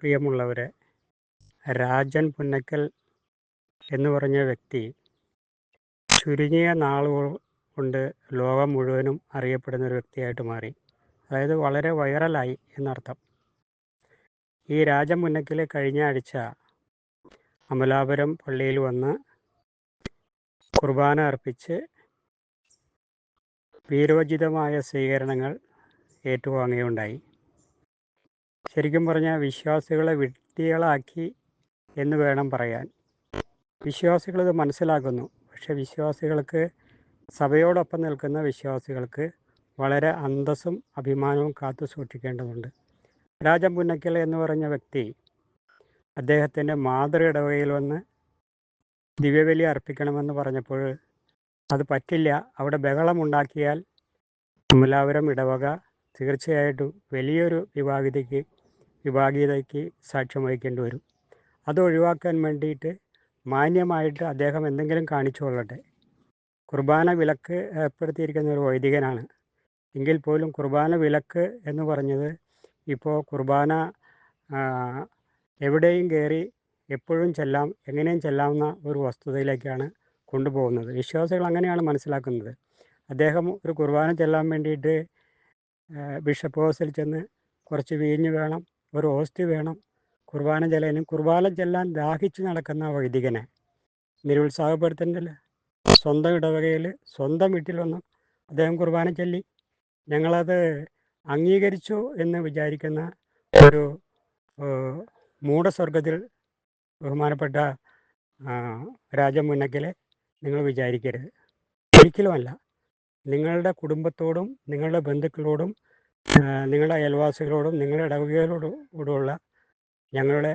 പ്രിയമുള്ളവരെ രാജൻ പുന്നക്കൽ എന്ന് പറഞ്ഞ വ്യക്തി ചുരുങ്ങിയ നാളുകൾ കൊണ്ട് ലോകം മുഴുവനും അറിയപ്പെടുന്ന ഒരു വ്യക്തിയായിട്ട് മാറി. അതായത് വളരെ വൈറലായി എന്നർത്ഥം. ഈ രാജൻ പുന്നക്കൽ കഴിഞ്ഞ ആഴ്ച അമലാപുരം പള്ളിയിൽ വന്ന് കുർബാന അർപ്പിച്ച് വീരോചിതമായ സ്വീകരണങ്ങൾ ഏറ്റുവാങ്ങുകയുണ്ടായി. ശരിക്കും പറഞ്ഞാൽ വിശ്വാസികളെ വിട്ടികളാക്കി എന്ന് വേണം പറയാൻ. വിശ്വാസികളത് മനസ്സിലാക്കുന്നു. പക്ഷെ വിശ്വാസികൾക്ക് സഭയോടൊപ്പം നിൽക്കുന്ന വിശ്വാസികൾക്ക് വളരെ അന്തസ്സും അഭിമാനവും കാത്തു സൂക്ഷിക്കേണ്ടതുണ്ട്. രാജൻ പുന്നക്കൽ എന്ന് പറഞ്ഞ വ്യക്തി അദ്ദേഹത്തിന്റെ മാതൃ ഇടവകയിൽ വന്ന് ദിവ്യബലി അർപ്പിക്കണമെന്ന് പറഞ്ഞപ്പോൾ അത് പറ്റില്ല. അവിടെ ബഹളമുണ്ടാക്കിയാൽ എല്ലാവരും ഇടവക തീർച്ചയായിട്ടും വലിയൊരു വിഭാഗീയതയ്ക്ക് വിഭാഗീയതയ്ക്ക് സാക്ഷ്യം വഹിക്കേണ്ടി വരും. അത് ഒഴിവാക്കാൻ വേണ്ടിയിട്ട് മാന്യമായിട്ട് അദ്ദേഹം എന്തെങ്കിലും കാണിച്ചു കൊള്ളട്ടെ. കുർബാന വിലക്ക് ഏർപ്പെടുത്തിയിരിക്കുന്ന ഒരു വൈദികനാണ്. എങ്കിൽ പോലും കുർബാന വിലക്ക് എന്ന് പറഞ്ഞത് ഇപ്പോൾ കുർബാന എവിടെയും കയറി എപ്പോഴും ചെല്ലാം എങ്ങനെയും ചെല്ലാവുന്ന ഒരു വസ്തുതയിലേക്കാണ് കൊണ്ടുപോകുന്നത്. വിശ്വാസികൾ അങ്ങനെയാണ് മനസ്സിലാക്കുന്നത്. അദ്ദേഹം ഒരു കുർബാന ചെല്ലാൻ വേണ്ടിയിട്ട് ബിഷപ്പ് ഹൗസിൽ ചെന്ന് കുറച്ച് വീഞ്ഞ് വേണം ഒരു ഓസ്തി വേണം. കുർബാന ചെല്ലാനും കുർബാന ചെല്ലാൻ ദാഹിച്ചു നടക്കുന്ന വൈദികനെ നിരുത്സാഹപ്പെടുത്തേണ്ടത് സ്വന്തം ഇടവകയിൽ സ്വന്തം വീട്ടിൽ വന്നു അദ്ദേഹം കുർബാന ചൊല്ലി. ഞങ്ങളത് അംഗീകരിച്ചു എന്ന് വിചാരിക്കുന്ന ഒരു മൂഢസ്വർഗത്തിൽ ബഹുമാനപ്പെട്ട രാജമുന്നക്കിലെ നിങ്ങൾ വിചാരിക്കരുത്. ഒരിക്കലുമല്ല. നിങ്ങളുടെ കുടുംബത്തോടും നിങ്ങളുടെ ബന്ധുക്കളോടും നിങ്ങളുടെ അയൽവാസികളോടും നിങ്ങളുടെ ഇടവകകളോടുകൂടുള്ള ഞങ്ങളുടെ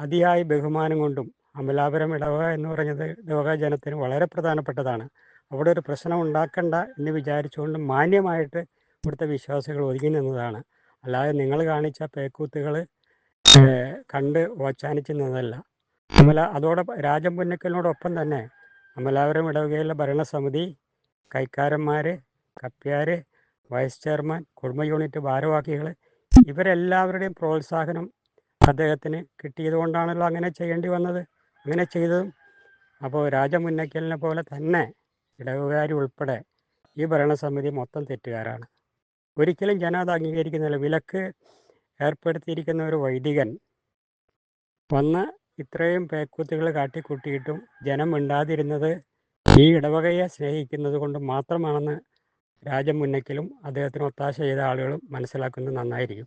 അതിയായ ബഹുമാനം കൊണ്ടും അമലാപുരം ഇടവക എന്ന് പറഞ്ഞത് ഇടവക ജനത്തിന് വളരെ പ്രധാനപ്പെട്ടതാണ്. അവിടെ ഒരു പ്രശ്നം ഉണ്ടാക്കണ്ട എന്ന് വിചാരിച്ചുകൊണ്ട് മാന്യമായിട്ട് ഇവിടുത്തെ വിശ്വാസികൾ ഒതുങ്ങി നിന്നതാണ്. അല്ലാതെ നിങ്ങൾ കാണിച്ച പേക്കൂത്തുകൾ കണ്ട് ഓച്ചാനിച്ച് അമല അതോടൊപ്പം രാജൻ പുന്നക്കലിനോടൊപ്പം തന്നെ അമലാപുരം ഇടവകയിലെ ഭരണസമിതി കൈക്കാരന്മാർ കപ്പ്യാർ വൈസ് ചെയർമാൻ കുടുംബ യൂണിറ്റ് ഭാരവാഹികൾ ഇവരെല്ലാവരുടെയും പ്രോത്സാഹനം അദ്ദേഹത്തിന് കിട്ടിയത് കൊണ്ടാണല്ലോ അങ്ങനെ ചെയ്യേണ്ടി വന്നത് അങ്ങനെ ചെയ്തതും. അപ്പോൾ രാജമുന്നക്കലിനെ പോലെ തന്നെ ഇടവുകാരി ഉൾപ്പെടെ ഈ ഭരണസമിതി മൊത്തം തെറ്റുകാരാണ്. ഒരിക്കലും ജനം അത് അംഗീകരിക്കുന്നില്ല. വിലക്ക് ഏർപ്പെടുത്തിയിരിക്കുന്ന ഒരു വൈദികൻ വന്ന് ഇത്രയും പേക്കൂത്തുകൾ കാട്ടിക്കൂട്ടിയിട്ടും ജനം മിണ്ടാതിരുന്നത് ഈ ഇടവകയെ സ്നേഹിക്കുന്നത് കൊണ്ട് മാത്രമാണെന്ന് രാജമുന്നക്കലും അദ്ദേഹത്തിന് ഒത്താശ ചെയ്ത ആളുകളും മനസ്സിലാക്കുന്നത് നന്നായിരിക്കും.